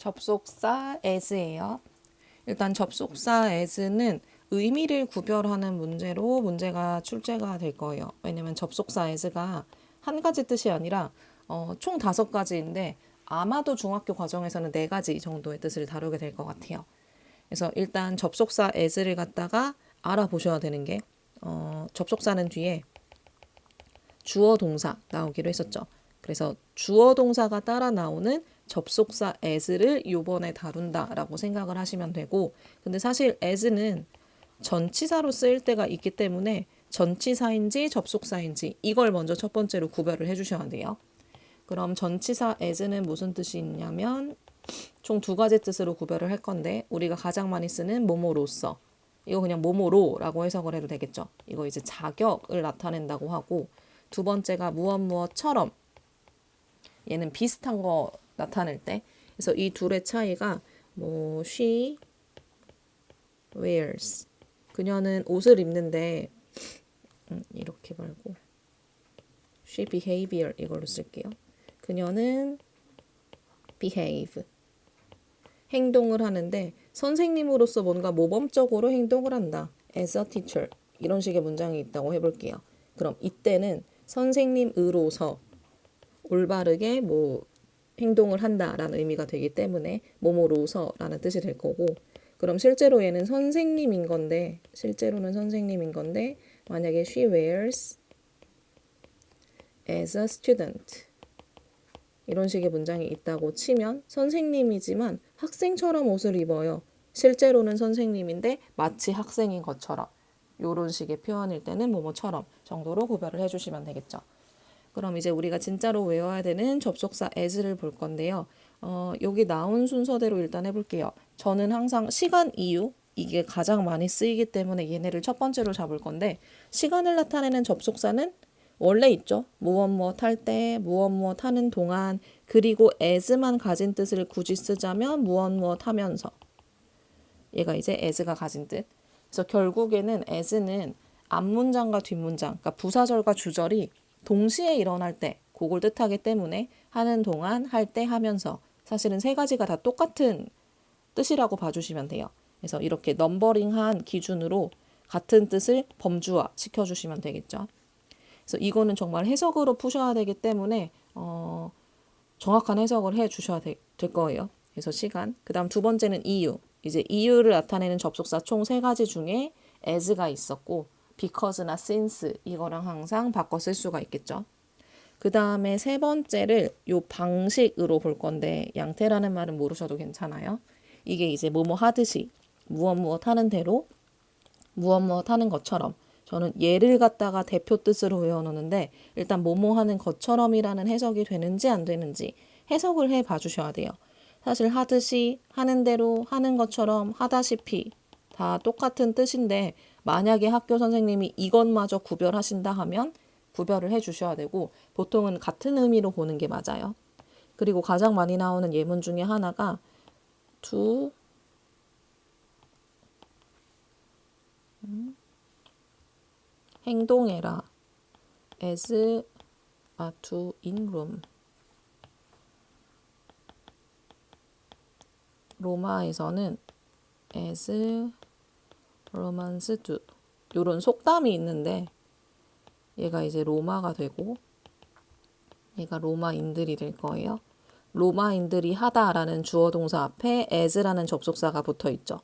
접속사 as예요. 일단 접속사 as는 의미를 구별하는 문제로 문제가 출제가 될 거예요. 왜냐면 접속사 as가 한 가지 뜻이 아니라 어, 총 다섯 가지인데 아마도 중학교 과정에서는 네 가지 정도의 뜻을 다루게 될 것 같아요. 그래서 일단 접속사 as를 갖다가 알아보셔야 되는 게 어, 접속사는 뒤에 주어 동사 나오기로 했었죠. 그래서 주어 동사가 따라 나오는 접속사 as를 요번에 다룬다라고 생각을 하시면 되고 근데 사실 as는 전치사로 쓰일 때가 있기 때문에 전치사인지 접속사인지 이걸 먼저 첫 번째로 구별을 해 주셔야 돼요. 그럼 전치사 as는 무슨 뜻이 있냐면 총 두 가지 뜻으로 구별을 할 건데 우리가 가장 많이 쓰는 뭐뭐로서 이거 그냥 뭐뭐로라고 해석을 해도 되겠죠. 이거 이제 자격을 나타낸다고 하고 두 번째가 무엇 무엇처럼 얘는 비슷한 거 나타낼 때 그래서 이 둘의 차이가 뭐 she wears 그녀는 옷을 입는데 음, 이렇게 말고 she behavior 이걸로 쓸게요. 그녀는 behave 행동을 하는데 선생님으로서 뭔가 모범적으로 행동을 한다. as a teacher 이런 식의 문장이 있다고 해볼게요. 그럼 이때는 선생님으로서 올바르게 뭐 행동을 한다라는 의미가 되기 때문에 뭐뭐로서라는 뜻이 될 거고 그럼 실제로 얘는 선생님인 건데 실제로는 선생님인 건데 만약에 she wears as a student 이런 식의 문장이 있다고 치면 선생님이지만 학생처럼 옷을 입어요. 실제로는 선생님인데 마치 학생인 것처럼 이런 식의 표현일 때는 뭐뭐처럼 정도로 구별을 해주시면 되겠죠. 그럼 이제 우리가 진짜로 외워야 되는 접속사 as를 볼 건데요. 어, 여기 나온 순서대로 일단 해볼게요. 저는 항상 시간 이유 이게 가장 많이 쓰이기 때문에 얘네를 첫 번째로 잡을 건데 시간을 나타내는 접속사는 원래 있죠. 무엇 무엇 할 때, 무엇 무엇 하는 동안, 그리고 as만 가진 뜻을 굳이 쓰자면 무엇 무엇 하면서. 얘가 이제 as가 가진 뜻. 그래서 결국에는 as는 앞문장과 뒷문장, 그러니까 부사절과 주절이 동시에 일어날 때, 그걸 뜻하기 때문에 하는 동안, 할 때, 하면서 사실은 세 가지가 다 똑같은 뜻이라고 봐주시면 돼요. 그래서 이렇게 넘버링한 기준으로 같은 뜻을 범주화 시켜주시면 되겠죠. 그래서 이거는 정말 해석으로 푸셔야 되기 때문에 어, 정확한 해석을 해 주셔야 되, 될 거예요. 그래서 시간. 그 다음 두 번째는 이유. 이제 이유를 나타내는 접속사 총 세 가지 중에 as가 있었고 because나 since 이거랑 항상 바꿔 쓸 수가 있겠죠. 그 다음에 세 번째를 요 방식으로 볼 건데 양태라는 말은 모르셔도 괜찮아요. 이게 이제 뭐뭐 하듯이 무엇 무엇 하는 대로 무엇 무엇 하는 것처럼 저는 예를 갖다가 대표 뜻으로 외워놓는데 일단 뭐뭐 하는 것처럼이라는 해석이 되는지 안 되는지 해석을 해 봐주셔야 돼요. 사실 하듯이 하는 대로 하는 것처럼 하다시피 다 똑같은 뜻인데 만약에 학교 선생님이 이것마저 구별하신다 하면 구별을 해 주셔야 되고 보통은 같은 의미로 보는 게 맞아요. 그리고 가장 많이 나오는 예문 중에 하나가 to 행동해라 as a to in room 로마에서는 as Romans do 요런 속담이 있는데 얘가 이제 로마가 되고 얘가 로마인들이 될 거예요. 로마인들이 하다라는 주어 동사 앞에 as라는 접속사가 붙어 있죠.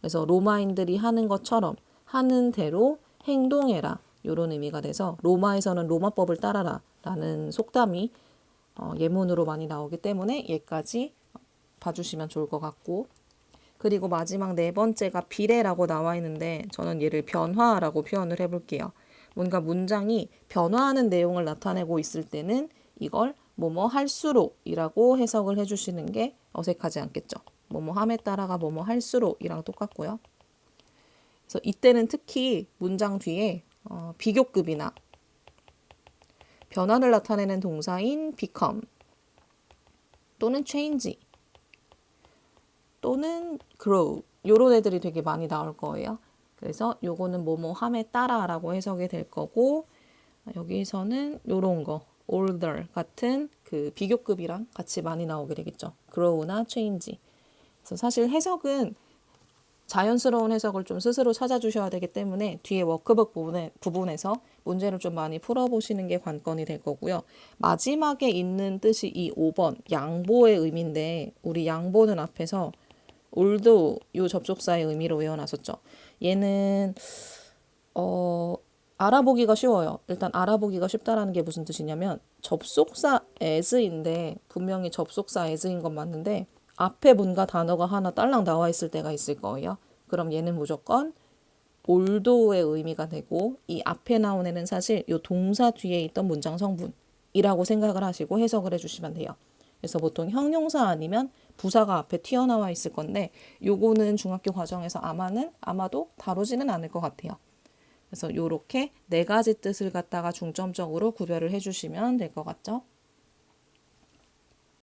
그래서 로마인들이 하는 것처럼 하는 대로 행동해라. 요런 의미가 돼서 로마에서는 로마법을 따라라 라는 속담이 어, 예문으로 많이 나오기 때문에 얘까지 봐주시면 좋을 것 같고 그리고 마지막 네 번째가 비례라고 나와 있는데 저는 얘를 변화라고 표현을 해볼게요. 뭔가 문장이 변화하는 내용을 나타내고 있을 때는 이걸 뭐뭐 할수록이라고 해석을 해주시는 게 어색하지 않겠죠. 뭐뭐 함에 따라가 뭐뭐 할수록이랑 똑같고요. 그래서 이때는 특히 문장 뒤에 어, 비교급이나 변화를 나타내는 동사인 become 또는 change 또는 grow 요런 애들이 되게 많이 나올 거예요. 그래서 요거는 뭐뭐 함에 따라라고 해석이 될 거고 여기서는 요런 거 older 같은 그 비교급이랑 같이 많이 나오게 되겠죠. grow나 change. 그래서 사실 해석은 자연스러운 해석을 좀 스스로 찾아주셔야 되기 때문에 뒤에 워크북 부분에, 부분에서 문제를 좀 많이 풀어보시는 게 관건이 될 거고요. 마지막에 있는 뜻이 이 5번 양보의 의미인데 우리 양보는 앞에서 올도 요 접속사의 의미로 외워놨었죠. 얘는 어 알아보기가 쉬워요. 일단 알아보기가 쉽다라는 게 무슨 뜻이냐면 접속사 as인데 분명히 접속사 as인 건 맞는데 앞에 뭔가 단어가 하나 딸랑 나와 있을 때가 있을 거예요. 그럼 얘는 무조건 올도의 의미가 되고 이 앞에 나온 애는 사실 요 동사 뒤에 있던 문장 성분이라고 생각을 하시고 해석을 해주시면 돼요. 그래서 보통 형용사 아니면 부사가 앞에 튀어나와 있을 건데 요거는 중학교 과정에서 아마는 아마도 다루지는 않을 것 같아요. 그래서 요렇게 네 가지 뜻을 갖다가 중점적으로 구별을 해주시면 될 것 같죠?